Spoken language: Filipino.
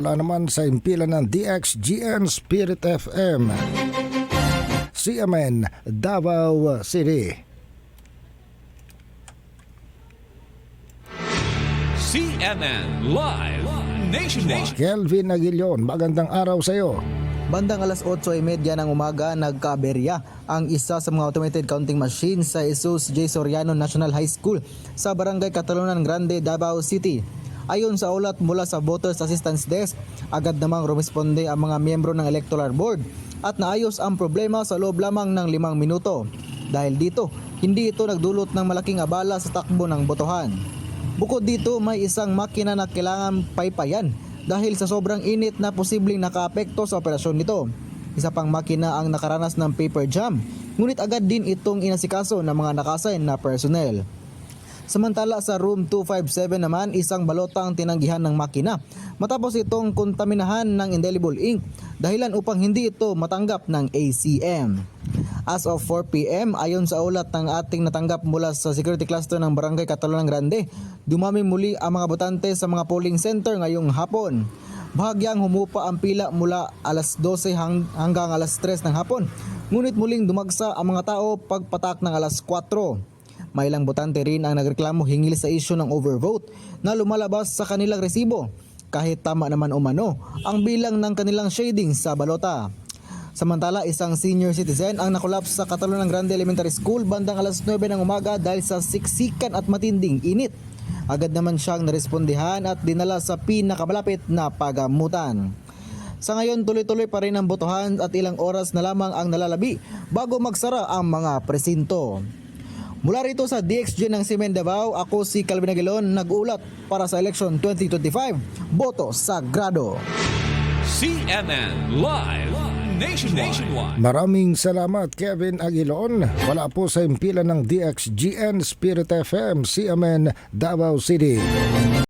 Wala naman sa impila ng DXGN Spirit FM. CMN Davao City. CNN Live Nationwide. Kelvin Aguilion, magandang araw sa iyo. Bandang alas 8.30 ng umaga, nagkaaberya ang isa sa mga automated counting machine sa Jesus J. Soriano National High School sa Barangay Catalonan Grande, Davao City. Ayon sa ulat mula sa Voters Assistance Desk, agad namang rumisponde ang mga miyembro ng Electoral Board at naayos ang problema sa loob lamang ng limang minuto. Dahil dito, hindi ito nagdulot ng malaking abala sa takbo ng botohan. Bukod dito, may isang makina na kailangan paypayan dahil sa sobrang init na posibleng nakaapekto sa operasyon nito. Isa pang makina ang nakaranas ng paper jam, ngunit agad din itong inasikaso ng mga nakasign na personnel. Samantala sa room 257 naman, isang balota ang tinanggihan ng makina matapos itong kontaminahan ng indelible ink dahilan upang hindi ito matanggap ng ACM. As of 4pm, ayon sa ulat ng ating natanggap mula sa security cluster ng Barangay Catalonan Grande, dumami muli ang mga botante sa mga polling center ngayong hapon. Bahagyang humupa ang pila mula alas 12 hang- hanggang alas 3 ng hapon, ngunit muling dumagsa ang mga tao pagpatak ng alas 4. May ilang botante rin ang nagreklamo hinggil sa isyu ng overvote na lumalabas sa kanilang resibo kahit tama naman umano ang bilang ng kanilang shading sa balota. Samantala, isang senior citizen ang nakulaps sa Catalonan Grande Elementary School bandang alas 9 ng umaga dahil sa siksikan at matinding init. Agad naman siyang narespondihan at dinala sa pinakamalapit na pagamutan. Sa ngayon, tuloy-tuloy pa rin ang botohan at ilang oras na lamang ang nalalabi bago magsara ang mga presinto. Mula rito sa DXG ng Simen Davao, ako si Calvin Aguilon, nag-uulat para sa election 2025, Boto Sagrado. CNN Live Nationwide. Maraming salamat Kevin Aguilon. Wala po sa impila ng DXGN Spirit FM, CMN Davao City.